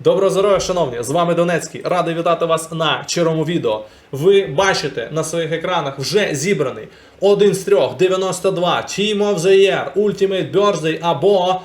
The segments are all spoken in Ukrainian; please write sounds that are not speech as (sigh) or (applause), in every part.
Доброго здоров'я, шановні! З вами Донецький. Радий вітати вас на черому відео. Ви бачите на своїх екранах вже зібраний один з трьох 92 Team of the Year, Ultimate Birthday або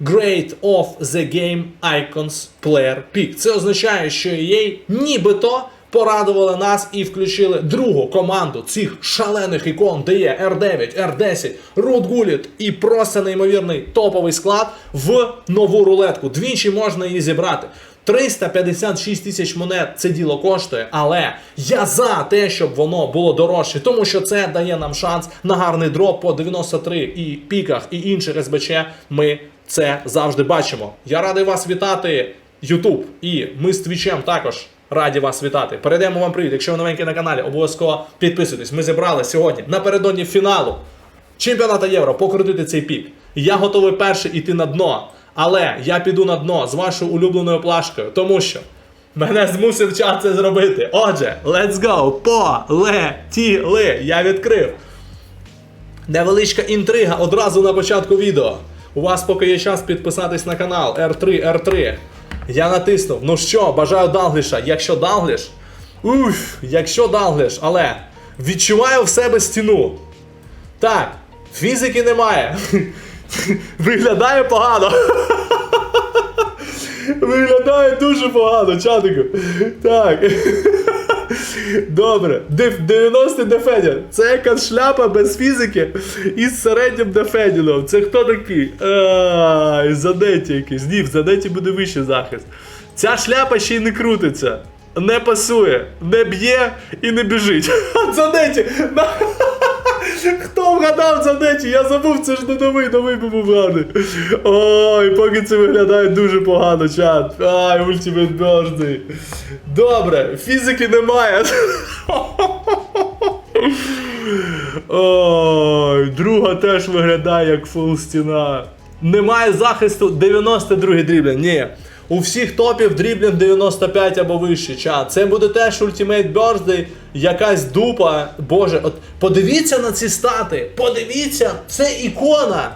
Great of the Game Icons Player Pick. Це означає, що EA нібито порадували нас і включили другу команду цих шалених ікон, де є R9, R10, Root Gullit і просто неймовірний топовий склад в нову рулетку. Двічі можна її зібрати. 356 тисяч монет це діло коштує, але я за те, щоб воно було дорожче, тому що це дає нам шанс на гарний дроп по 93 і піках і інших СБЧ. Ми це завжди бачимо. Я радий вас вітати, Ютуб, і ми з Твічем також раді вас вітати. Перейдемо вам привіт. Якщо ви новенькі на каналі, обов'язково підписуйтесь. Ми зібрали сьогодні напередодні фіналу чемпіоната Євро покрутити цей пік. Я готовий перший іти на дно. Але я піду на дно з вашою улюбленою плашкою, тому що мене змусив час це зробити. Отже, let's go! Полетіли! Я відкрив. Невеличка інтрига одразу на початку відео. У вас поки є час підписатись на канал R3 R3. Я натиснув. Ну що, бажаю Далгліша. Якщо Далгліш. Уф, якщо Далгліш, але відчуваю в себе стіну. Так, фізики немає. (laughs) Виглядає погано. (laughs) Виглядає дуже погано, чатику. Так. (laughs) Добре. Деф- 90 дефендер. Це якась шляпа без фізики із середнім Дефеніном. Це хто такий? Ай, Задеті якийсь. Ні, в Задеті буде вищий захист. Ця шляпа ще й не крутиться. Не пасує, не б'є і не біжить. (laughs) Задеті! Хто вгадав за нечі? Я забув, це ж не новий, новий був гадий. Ой, поки це виглядає дуже погано, чат. Ай, Ultimate Birthday. Добре, фізики немає. Ой, друга теж виглядає як фул стіна. Немає захисту 92 дріблін. Ні. У всіх топів дріблін 95 або вище. Чат. Це буде теж Ultimate Birthday, якась дупа. Боже, от подивіться на ці стати. Подивіться, це ікона.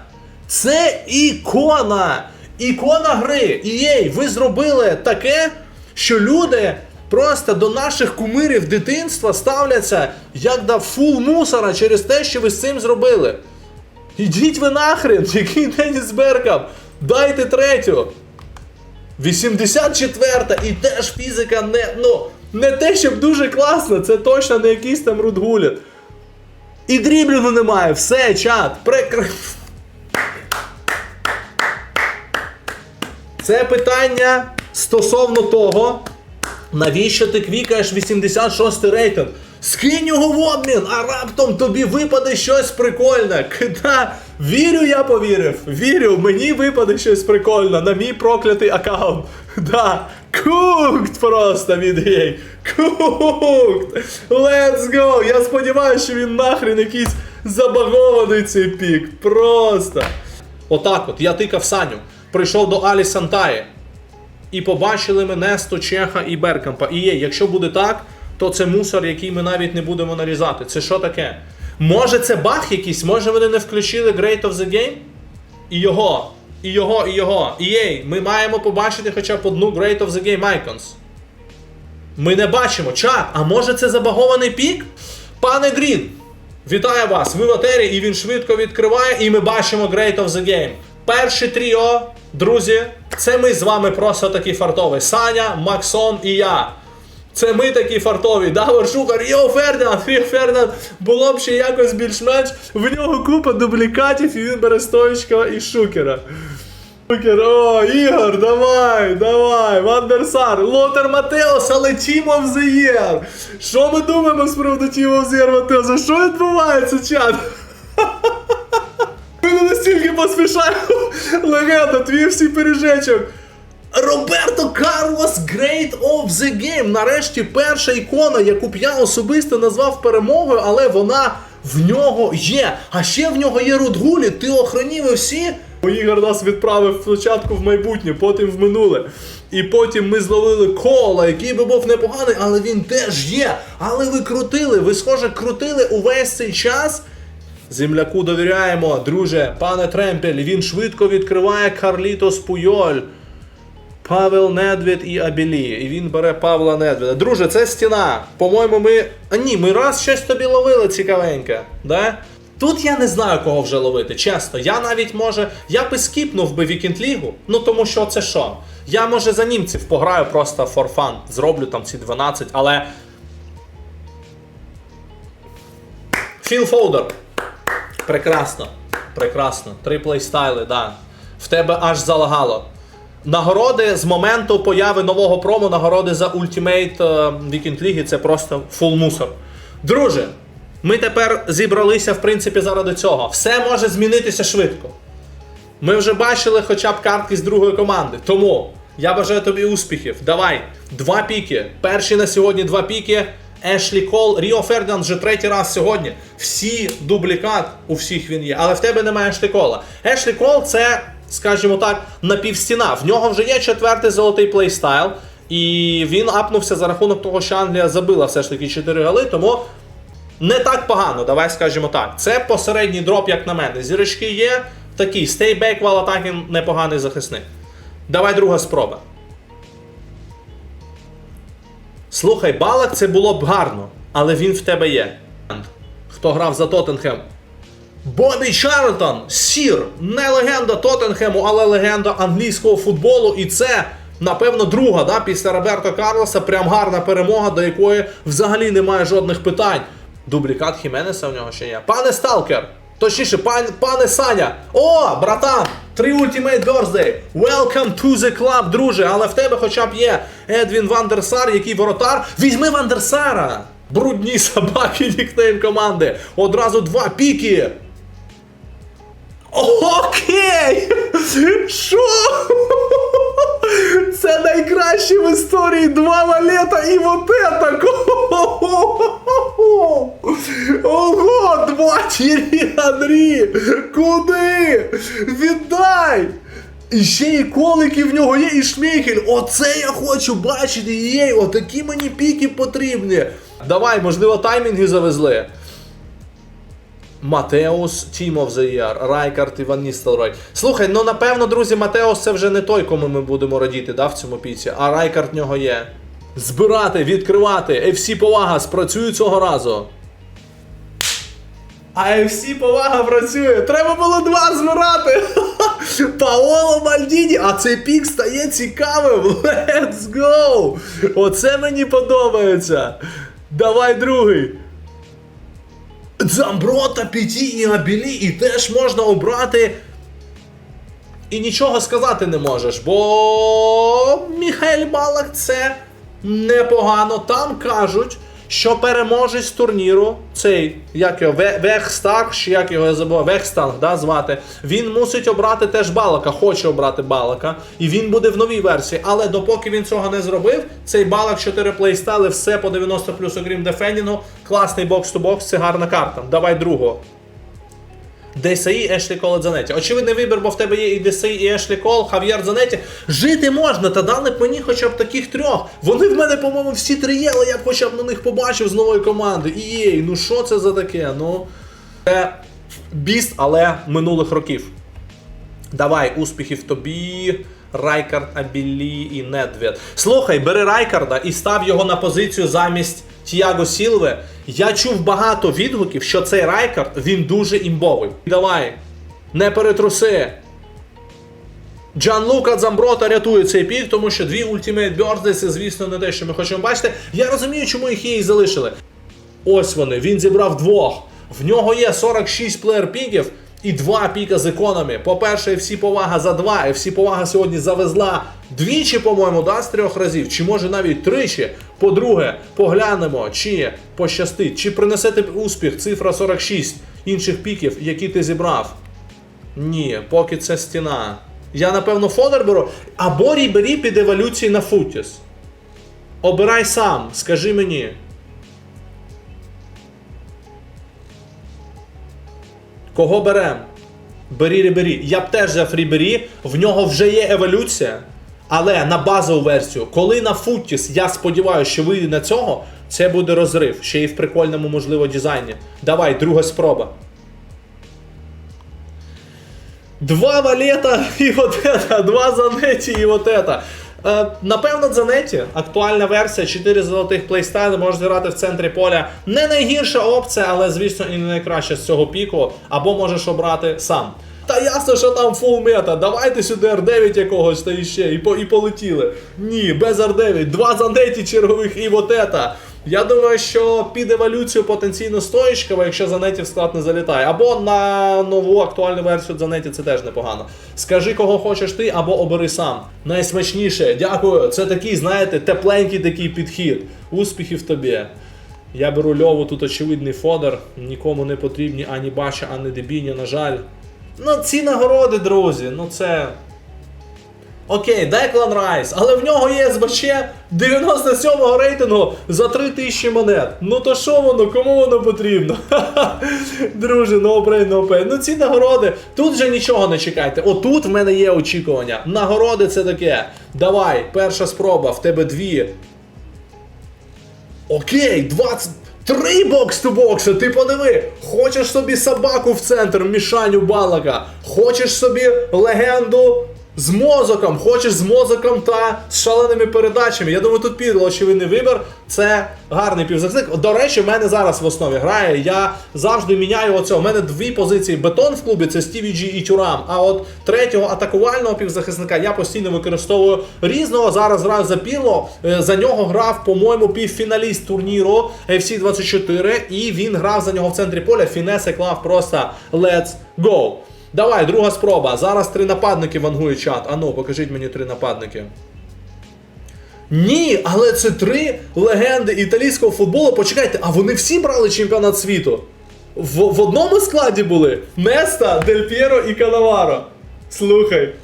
Це ікона. Ікона гри. І EA, ви зробили таке, що люди просто до наших кумирів дитинства ставляться як до фул мусора через те, що ви з цим зробили. Ідіть ви нахрен, (laughs) який Деніс Беркам. Дайте третю. 84-та і теж фізика не. Ну, не те, щоб дуже класно, це точно не якийсь там рудгуліт. І дріблінгу немає, все, чат, прекр... Це питання стосовно того, навіщо ти квікаєш 86 рейтинг? Скинь його в обмін, а раптом тобі випаде щось прикольне. (laughs) Кида, вірю, я повірив. Вірю, мені випаде щось прикольне на мій проклятий аккаунт. (laughs) Да. Кукт просто від EA. Кукт! Let's go! Я сподіваюся, що він нахрен якийсь забагований цей пік. Просто. Отак от, я тикав Саню. Прийшов до Алі Сантаї. І побачили мене з Чеха і Беркампа. І є, якщо буде так, то це мусор, який ми навіть не будемо нарізати. Це що таке? Може це баг якийсь, може вони не включили Great of the Game? І його, і його, і його. І єй, ми маємо побачити хоча б одну Great of the Game Icons. Ми не бачимо. Чат, а може це забагований пік? Пане Грін, вітаю вас! Ви в етері, і він швидко відкриває, і ми бачимо Great of the Game. Перше тріо, друзі, це ми з вами просто такі фартові. Саня, Максон і я. Це ми такі фартові. Давар Шукар, йо, Фердинанд, йо, Фердинанд, було б ще якось більш-менш. В нього купа дублікатів, і він бере стоїчка і шукера. Шукер, о, Ігор, давай, давай, Вандерсар, Лотер Матеос, але Team of the. Що ми думаємо з приводу Team of the Матеоса? Що відбувається, чат? (laughs) Ми не настільки поспішаємо. Легенда, твій всі пиріжечок. Роберто Карлос Great of the Game. Нарешті перша ікона, яку б я особисто назвав перемогою, але вона в нього є. А ще в нього є Рудгулі. Ти охренів і всі. Ігор нас відправив спочатку в майбутнє, потім в минуле. І потім ми зловили кола, який би був непоганий, але він теж є. Але ви крутили, ви схоже крутили увесь цей час. Земляку довіряємо, друже, пане Тремпель, він швидко відкриває Карлітос Пуйоль. Павел Недвід і Абілі. І він бере Павла Недвіда. Друже, це стіна. По-моєму, ми. А ні, ми раз щось тобі ловили цікавеньке. Да? Тут я не знаю, кого вже ловити, чесно. Я навіть може. Я би скіпнув би Вікінд Лігу, ну тому що це що? Я може за німців пограю просто for fun. Зроблю там ці 12, але. Філ Фоудер. Прекрасно. Прекрасно. Три плейстайли, да. В тебе аж залагало. Нагороди з моменту появи нового промо, нагороди за Ultimate е, Weekend League це просто фул мусор. Друже, ми тепер зібралися, в принципі, заради цього. Все може змінитися швидко. Ми вже бачили хоча б картки з другої команди. Тому я бажаю тобі успіхів. Давай, два піки. Перші на сьогодні два піки. Ешлі Кол, Ріо Фердінанд вже третій раз сьогодні. Всі дублікат, у всіх він є, але в тебе немає Ешлі Кола. Ешлі Кол це, скажімо так, напівстіна. В нього вже є четвертий золотий плейстайл. І він апнувся за рахунок того, що Англія забила все ж таки 4 голи, тому не так погано, давай скажемо так. Це посередній дроп, як на мене. Зірочки є, такий back while attacking, непоганий захисник. Давай друга спроба. Слухай, балак це було б гарно, але він в тебе є. Хто грав за Тоттенхем? Бобі Чарлтон, сір, не легенда Тоттенхему, але легенда англійського футболу. І це, напевно, друга да, після Роберто Карлоса. Прям гарна перемога, до якої взагалі немає жодних питань. Дублікат Хіменеса в нього ще є. Пане Сталкер! Точніше, пан, пане Саня! О, братан! Три Ultimate Birthday! Welcome to the club, друже! Але в тебе хоча б є Едвін Вандерсар, який воротар. Візьми Вандерсара! Брудні собаки, (laughs) нікнейм команди. Одразу два піки. Окей! Що? Це найкраще в історії два валета і вот это! Ого! Два Тірі Андрі! Куди? Віддай! І ще і колики в нього є, і шмейхель. Оце я хочу бачити. Єй, отакі мені піки потрібні. Давай, можливо, таймінги завезли. Матеус, Team of the Year, Райкард і Ван Ністелрой. Слухай, ну напевно, друзі, Матеус це вже не той, кому ми будемо радіти, да, в цьому піці, а Райкард в нього є. Збирати, відкривати. FC повага, спрацює цього разу. А FC повага працює. Треба було два збирати. (laughs) Паоло Мальдіні, а цей пік стає цікавим. (laughs) Let's go! Оце мені подобається. Давай другий. Дзамброта, Піті і Абілі, і теж можна обрати. І нічого сказати не можеш, бо Міхель Балак це непогано. Там кажуть, що переможець турніру, цей, як його, Вехстаг, чи як його я забув, Вехстанг, да, звати, він мусить обрати теж Балака, хоче обрати Балака, і він буде в новій версії. Але допоки він цього не зробив, цей Балак 4 плейстали, все по 90 плюс окрім дефендінгу, класний бокс-то-бокс, це гарна карта. Давай другого. Десаї, Ешлі Кол Дзанеті. Очевидний вибір, бо в тебе є і Десаї, і Ешлі Кол, Хав'єр Дзанеті. Жити можна, та дали б мені хоча б таких трьох. Вони в мене, по-моєму, всі три є, але я б хоча б на них побачив з нової команди. І єй, ну що це за таке? Ну. Це біст, але минулих років. Давай, успіхів тобі. Райкард, Абілі і Недвед. Слухай, бери Райкарда і став його на позицію замість Тіаго Сілве. Я чув багато відгуків, що цей Райкард він дуже імбовий. Давай, не перетруси. Джан Лука Дзамброта рятує цей пік, тому що дві Ultimate Birthday це, звісно, не те, що ми хочемо бачити. Я розумію, чому їх і залишили. Ось вони, він зібрав двох. В нього є 46 плеєр піків і два піка з економі. По-перше, всі повага за два, і всі повага сьогодні завезла двічі, по-моєму, да, з трьох разів, чи може навіть тричі. По-друге, поглянемо, чи пощастить, чи принесе тобі успіх цифра 46 інших піків, які ти зібрав. Ні, поки це стіна. Я напевно фодер беру. Або рібері під еволюції на футіс. Обирай сам, скажи мені. Кого берем? Бері Рібері. Я б теж взяв Рібері, в нього вже є еволюція. Але на базову версію, коли на Футіс, я сподіваюся, що вийде на цього, це буде розрив. Ще й в прикольному, можливо, дизайні. Давай, друга спроба. Два валета (laughs) і вот это, два занеті і вот это. Е, напевно, Дзанеті, актуальна версія, 4 золотих плейстайли, можеш зіграти в центрі поля. Не найгірша опція, але звісно і не найкраща з цього піку, або можеш обрати сам. Та ясно, що там фул мета. Давайте сюди R9 якогось та іще, і, по, і полетіли. Ні, без R9. Два занеті чергових і вот это. Я думаю, що під еволюцію потенційно стоїчкова, якщо Занеті в склад не залітає. Або на нову актуальну версію Занеті це теж непогано. Скажи, кого хочеш ти, або обери сам. Найсмачніше, дякую. Це такий, знаєте, тепленький такий підхід. Успіхів тобі. Я беру льову, тут очевидний фодер. Нікому не потрібні ані бача, ані дебіні, на жаль. Ну, ці нагороди, друзі, ну це. Окей, Деклан Райс, але в нього є СБЧ 97-го рейтингу за 3000 монет. Ну то що воно, кому воно потрібно? (laughs) Друже, no brain, no pain. Ну ці нагороди, тут вже нічого не чекайте. Отут в мене є очікування. Нагороди це таке. Давай, перша спроба, в тебе дві. Окей, 20. Три бокс ту бокси, ти подиви. Хочеш собі собаку в центр, мішаню балака. Хочеш собі легенду з мозоком, хочеш з мозоком та з шаленими передачами. Я думаю, тут підло очевидний вибір. Це гарний півзахисник. До речі, в мене зараз в основі грає. Я завжди міняю оце. У мене дві позиції бетон в клубі це Стіві Джі і Тюрам. А от третього атакувального півзахисника я постійно використовую різного. Зараз граю за Пірло. Е, За нього грав, по-моєму, півфіналіст турніру FC 24, і він грав за нього в центрі поля. Фінеси клав просто let's go. Давай, друга спроба. Зараз три нападники вангують чат. Ану, покажіть мені три нападники. Ні, але це три легенди італійського футболу. Почекайте, а вони всі брали чемпіонат світу? В, в одному складі були Неста, Дель П'єро і Канаваро. Слухай.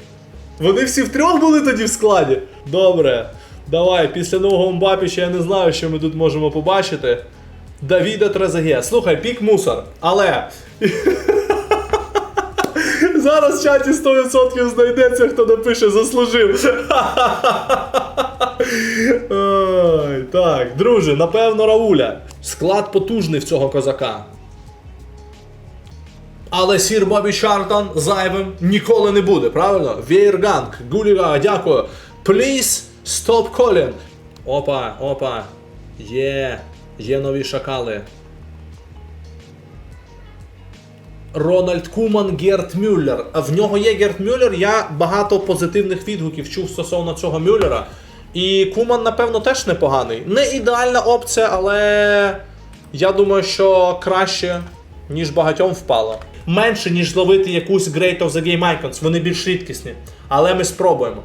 Вони всі втрьох були тоді в складі. Добре. Давай, після нового Мбапі ще я не знаю, що ми тут можемо побачити. Давіда Трезеге. Слухай, пік мусор. Але. Зараз в чаті 100% знайдеться, хто напише заслужив. Ой, так, друже, напевно, Рауля. Склад потужний в цього козака. Але сір Бобі Чартон зайвим ніколи не буде, правильно? Вейрганг, Гуліга, дякую. Please stop calling. Опа, опа. Є, є нові шакали. Рональд Куман Герт Мюллер. В нього є Герт Мюллер. Я багато позитивних відгуків чув стосовно цього Мюллера. І Куман, напевно, теж непоганий. Не ідеальна опція, але я думаю, що краще, ніж багатьом впало. Менше, ніж зловити якусь Great of the Game Icons. Вони більш рідкісні. Але ми спробуємо.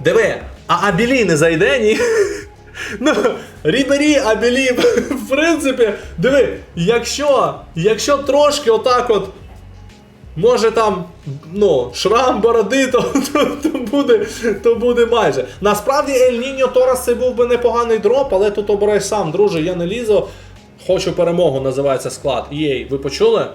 Диви, а Абілі не зайде, ні? (laughs) Ну, Рібері, Абілі, (laughs) в принципі, диви, якщо, якщо трошки отак от, може там, ну, шрам бороди, (laughs) то, то, то, буде, то буде майже. Насправді Ель Ніньо Торас це був би непоганий дроп, але тут обирай сам, друже, я не лізу. Хочу перемогу, називається склад. Єй, ви почули?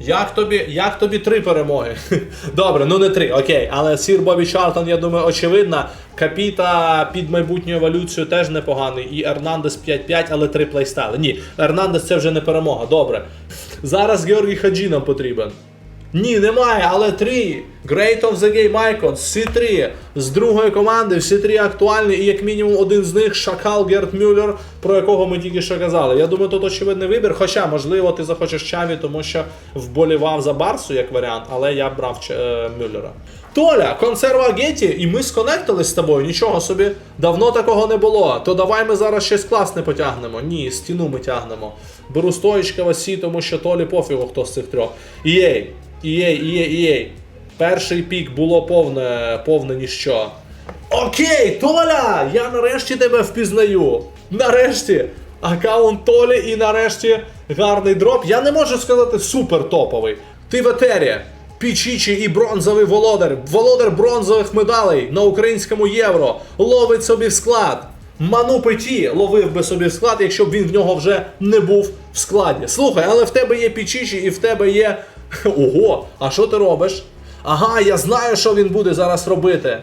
Як тобі, як тобі три перемоги? (laughs) Добре, ну не три, окей. Але Сір Бобі Чартон, я думаю, очевидна. Капіта під майбутню еволюцію теж непоганий. І Ернандес 5-5, але три плейстайли. Ні, Ернандес це вже не перемога. Добре. Зараз Георгій Хаджі нам потрібен. Ні, немає, але три. Great of the Game Icons, всі три з другої команди, всі три актуальні, і як мінімум один з них Шакал Герт Мюллер, про якого ми тільки що казали. Я думаю, тут очевидний вибір. Хоча, можливо, ти захочеш Чаві, тому що вболівав за Барсу як варіант, але я брав е, Мюллера. Толя, консерва Геті, і ми сконектились з тобою. Нічого собі, давно такого не було. То давай ми зараз щось класне потягнемо. Ні, стіну ми тягнемо. Беру стоїчка Васі, тому що Толі пофігу, хто з цих трьох. Ієй, ієй, ієй, ієй. Перший пік було повне, повне ніщо. Окей, Толя! Я нарешті тебе впізнаю. Нарешті. Аккаунт Толі і нарешті гарний дроп. Я не можу сказати супер топовий. Ти в етері. Пічічі і бронзовий володар. Володар бронзових медалей на українському євро. Ловить собі в склад. Ману Петі ловив би собі в склад, якщо б він в нього вже не був в складі. Слухай, але в тебе є пічічі і в тебе є. (laughs) Ого, а що ти робиш? Ага, я знаю, що він буде зараз робити.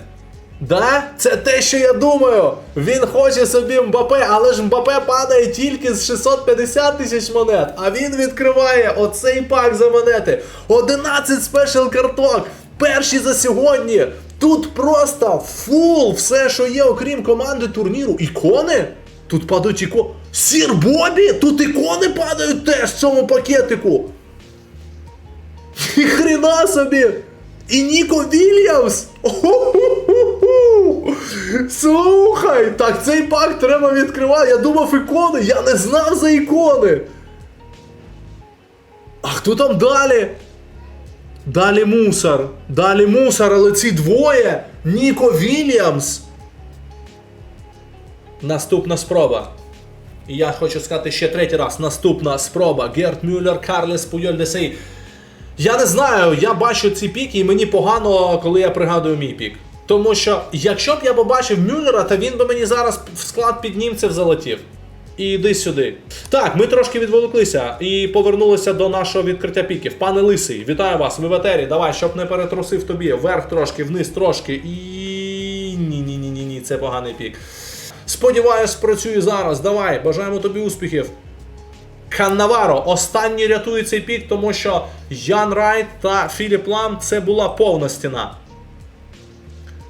Да? Це те, що я думаю. Він хоче собі Мбапе, але ж Мбапе падає тільки з 650 тисяч монет. А він відкриває оцей пак за монети. 11 спешл карток. Перші за сьогодні. Тут просто фул, все, що є, окрім команди турніру. Ікони? Тут падають ікони. Сір Бобі! Тут ікони падають теж в цьому пакетику. І хрена собі! І Ніко Вільямс! Слухай! Так цей пак треба відкривати. Я думав ікони, я не знав за ікони. А хто там далі? Далі мусор. Далі мусор, але ці двоє. Ніко Вільямс. Наступна спроба. І я хочу сказати ще третій раз. Наступна спроба. Герт Мюллер, Карлес Пуйоль Десей. Я не знаю, я бачу ці піки, і мені погано, коли я пригадую мій пік. Тому що, якщо б я побачив Мюллера, то він би мені зараз в склад під німців залетів. І йди сюди. Так, ми трошки відволіклися і повернулися до нашого відкриття піків. Пане Лисий, вітаю вас, ви в етері. Давай, щоб не перетрусив тобі. Вверх трошки, вниз трошки. І. Ні, ні, це поганий пік. Сподіваюсь, працює зараз. Давай, бажаємо тобі успіхів. Каннаваро останній рятує цей пік, тому що Ян Райт та Філіп Лам це була повна стіна.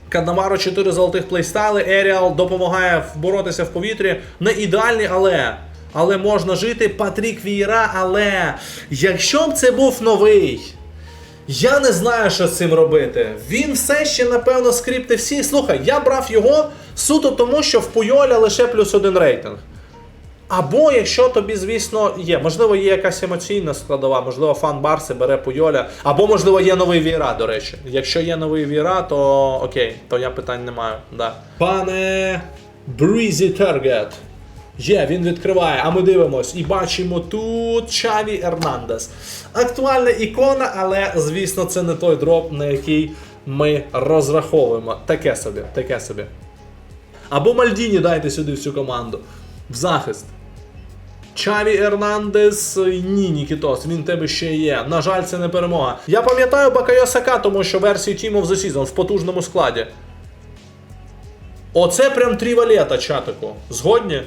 Каннаваро 4 золотих плейстайли. Еріал допомагає боротися в повітрі. Не ідеальний, але. Але можна жити. Патрік Вієра, але. Якщо б це був новий. Я не знаю, що з цим робити. Він все ще, напевно, скрипти всі. Слухай, я брав його суто тому, що в Пуйоля лише плюс один рейтинг. Або якщо тобі, звісно, є, можливо, є якась емоційна складова, можливо, фан Барси бере Пуйоля, або, можливо, є новий Віра, до речі. Якщо є новий Віра, то окей, то я питань не маю. Да. Пане Breezy Target. Є, він відкриває, а ми дивимось і бачимо тут Чаві Ернандес. Актуальна ікона, але, звісно, це не той дроп, на який ми розраховуємо. Таке собі, таке собі. Або Мальдіні дайте сюди в цю команду. В захист. Чаві Ернандес, ні, Нікітос, він тебе ще є. На жаль, це не перемога. Я пам'ятаю Бакайо Сака, тому що версії Team of the Season в потужному складі. Оце прям три валета, чатику. Згодні?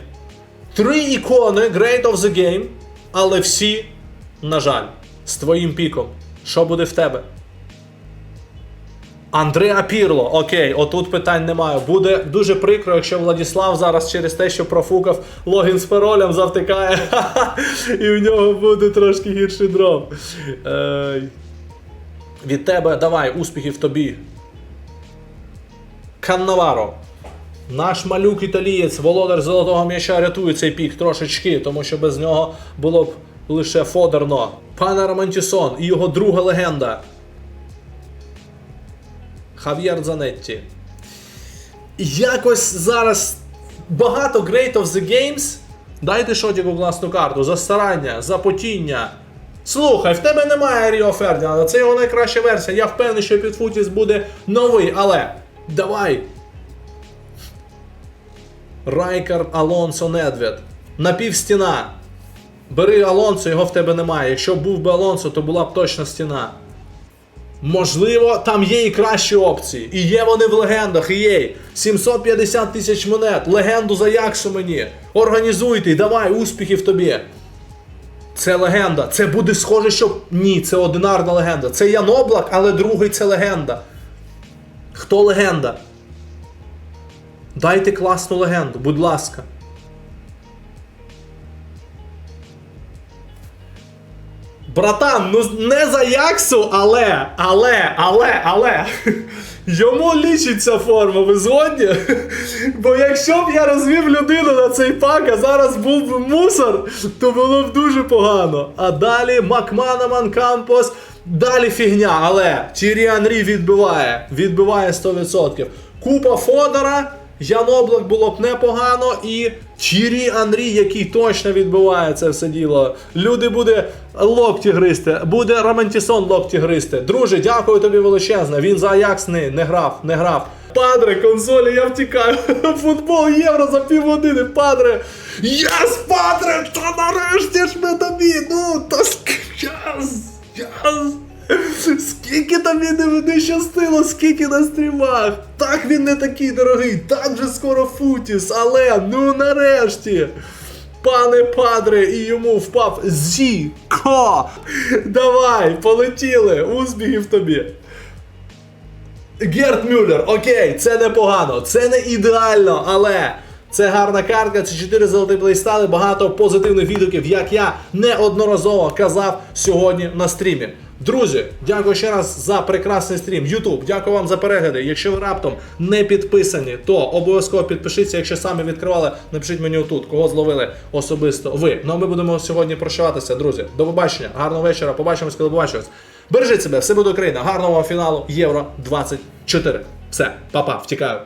Три ікони Great of the Game, але всі, на жаль, з твоїм піком. Що буде в тебе? Андреа Пірло, окей, отут питань немає. Буде дуже прикро, якщо Владіслав зараз через те, що профукав логін з паролем, завтикає. (laughs) І в нього буде трошки гірший дроп. Е, від тебе давай, успіхів тобі. Каннаваро. Наш малюк італієць, володар золотого м'яча рятує цей пік трошечки, тому що без нього було б лише фодерно. Пане Романтісон і його друга легенда. Хав'єр Занетті. Якось зараз багато Great of the Games. Дайте Шотіку класну карту за старання, за потіння. Слухай, в тебе немає Ріо Фердінанда, це його найкраща версія. Я впевнений, що під Футіс буде новий, але давай. Райкар Алонсо Недвед. Напівстіна. Бери Алонсо, його в тебе немає. Якщо був би Алонсо, то була б точно стіна. Можливо, там є і кращі опції. І є вони в легендах, і є. 750 тисяч монет. Легенду за Яксу мені. Організуйте, давай, успіхів тобі. Це легенда. Це буде схоже, що. Ні, це одинарна легенда. Це Ян Облак, але другий це легенда. Хто легенда? Дайте класну легенду, будь ласка. Братан, ну не за Яксу, але, але, але, але. Йому лічиться форма, ви згодні? Бо якщо б я розвів людину на цей пак, а зараз був би мусор, то було б дуже погано. А далі Макманаман Кампос, далі фігня, але Тірі Анрі відбиває. Відбиває 100%. Купа Фодора. Ян Облак було б непогано, і Чірі Анрі, який точно відбиває це все діло. Люди буде локті гристи, буде Романтісон локті гристи. Друже, дякую тобі величезне. Він за Аякс не, не грав, не грав. Падре, консолі, я втікаю. (laughs) Футбол євро за півгодини, падре. Єс, падре! Та нарешті ж ми тобі! Ну, та єс! Єс! Скільки тобі не, не щастило, скільки на стрімах. Так він не такий дорогий, так же скоро Футіс, але ну нарешті. Пане Падре, і йому впав Зіко. Давай, полетіли, успіхів тобі. Герт Мюллер, окей, це непогано, це не ідеально, але це гарна картка, це 4 золоті плейстали, багато позитивних відгуків, як я неодноразово казав сьогодні на стрімі. Друзі, дякую ще раз за прекрасний стрім. Ютуб, дякую вам за перегляди. Якщо ви раптом не підписані, то обов'язково підпишіться. Якщо самі відкривали, напишіть мені отут, кого зловили особисто ви. Ну а ми будемо сьогодні прощаватися, друзі. До побачення, гарного вечора. Побачимось, коли побачимось. Бережіть себе, все буде Україна. Гарного фіналу Євро 24. Все, па-па, втікаю.